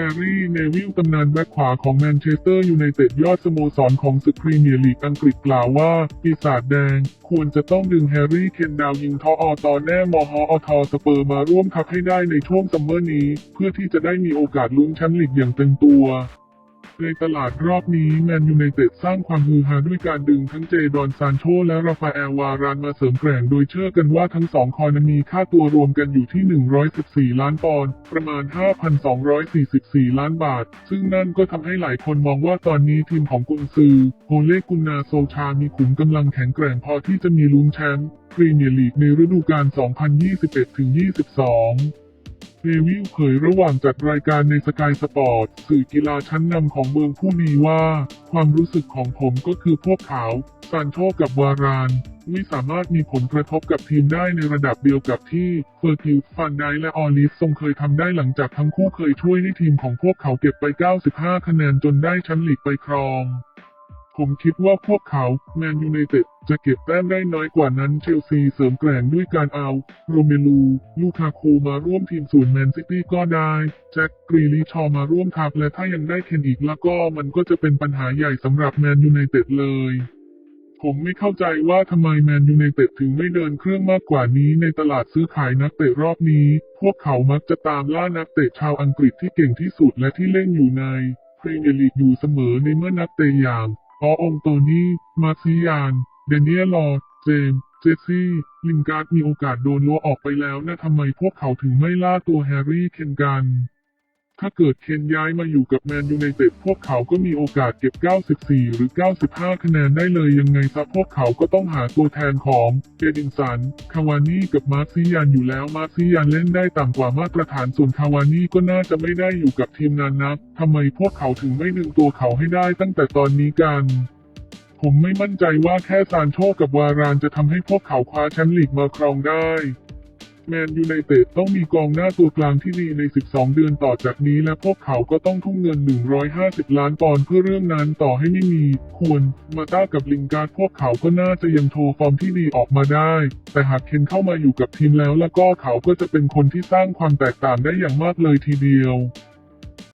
แกรี่ เนวิลตำนานแบ็คขวาของแมนเชสเตอร์ยูไนเต็ดยอดสโมสรของศึกพรีเมียร์ลีกอังกฤษกล่าวว่า ปีศาจแดง ควรจะต้องดึงแฮร์รี่เคนดาวยิงทออตอแน่มอฮออทอสเปอร์มาร่วมทับให้ได้ในช่วงซัมเมอร์นี้ เพื่อที่จะได้มีโอกาสลุ้นแชมป์ลีกอย่างเต็มตัว ในตลาดรอบนี้แมนยูไนเต็ดสร้างความฮือฮาด้วยการดึงทั้งเจดอนซานโชและราฟาเอลวารานมาเสริมแกร่งโดยเชื่อกันว่าทั้งสองคอนั้นมีค่าตัวรวมกันอยู่ที่ 114 ล้านปอนด์ประมาณ 5,244 ล้านบาท ซึ่งนั่นก็ทำให้หลายคนมองว่าตอนนี้ทีมของกุนซือโฮเล่กุนนาโซชามีขุมกำลังแข็งแกร่งพอที่จะมีลุ้นแชมป์พรีเมียร์ลีกในฤดูกาล 2021-22เน วิลเผยระหว่างจัดรายการในสกายสปอร์ตสื่อกีฬาชั้นนำของเมืองผู้ดีว่า ความรู้สึกของผมก็คือพวกเขาซานโชกับวารานไม่สามารถมีผลกระทบกับทีมได้ในระดับเดียวกับที่เฟอร์กิลฟันไดและออลิสทรงเคยทำได้หลังจากทั้งคู่เคยช่วยให้ทีมของพวกเขาเก็บไป 95 คะแนนจนได้แชมป์ลีกไปครอง ผมคิดว่าพวกเขาแมนยูไนเต็ดจะเก็บแต้มได้น้อยกว่านั้นเชลซีเสริมแกร่งด้วยการเอา โรเมลู ลูคาโคมาร่วมทีมส่วนแมนซิตี้ก็ได้ แจ็คกรีลิชอมาร่วมทัพและถ้ายังได้เคนอีกแล้วก็มันก็จะเป็นปัญหาใหญ่สำหรับแมนยูไนเต็ดเลยผมไม่เข้าใจว่าทำไมแมนยูไนเต็ดถึงไม่เดินเครื่องมากกว่านี้ในตลาดซื้อขายนักเตะรอบนี้ พวกเขามักจะตามล่านักเตะชาวอังกฤษที่เก่งที่สุดและที่เล่นอยู่ในพรีเมียร์ลีกอยู่เสมอในเมื่อนักเตะอย่าง ออองโตนี่ มาซิยาน เดเนียลลอด เจม เจสซี่ ลิงการ์ดมีโอกาสโดนลัวออกไปแล้วนะทำไมพวกเขาถึงไม่ล่าตัวแฮร์รี่เคนกัน ถ้าเกิดเคนย้ายมาอยู่กับแมนยูไนเต็ดพวกเขาก็มีโอกาสเก็บ 94 หรือ 95 คะแนนได้เลยยังไงซะพวกเขาก็ต้องหาตัวแทนของเจดินสัน คาวานี่กับมาร์ซิยานอยู่แล้วมาร์ซิยานเล่นได้ต่ำกว่ามาตรฐานส่วนคาวานี่ก็น่าจะไม่ได้อยู่กับทีมนานนักทำไมพวกเขาถึงไม่ดึงตัวเขาให้ได้ตั้งแต่ตอนนี้กันผมไม่มั่นใจว่าแค่ซานโชกับวารานจะทำให้พวกเขาคว้าแชมป์ลีกมาครองได้ แมนยูไนเต็ดต้องมีกองหน้าตัวกลางที่ดีใน 12 เดือนต่อจากนี้และพวกเขาก็ต้องทุ่มเงิน 150 ล้านปอนด์เพื่อเรื่องนั้นต่อให้ไม่มี ควร มาต้ากับลิงการ์ดพวกเขาก็น่าจะยังโชว์ฟอร์มที่ดีออกมาได้ แต่หากเคนเข้ามาอยู่กับทีมแล้วแล้วก็เขาก็จะเป็นคนที่สร้างความแตกต่างได้อย่างมากเลยทีเดียว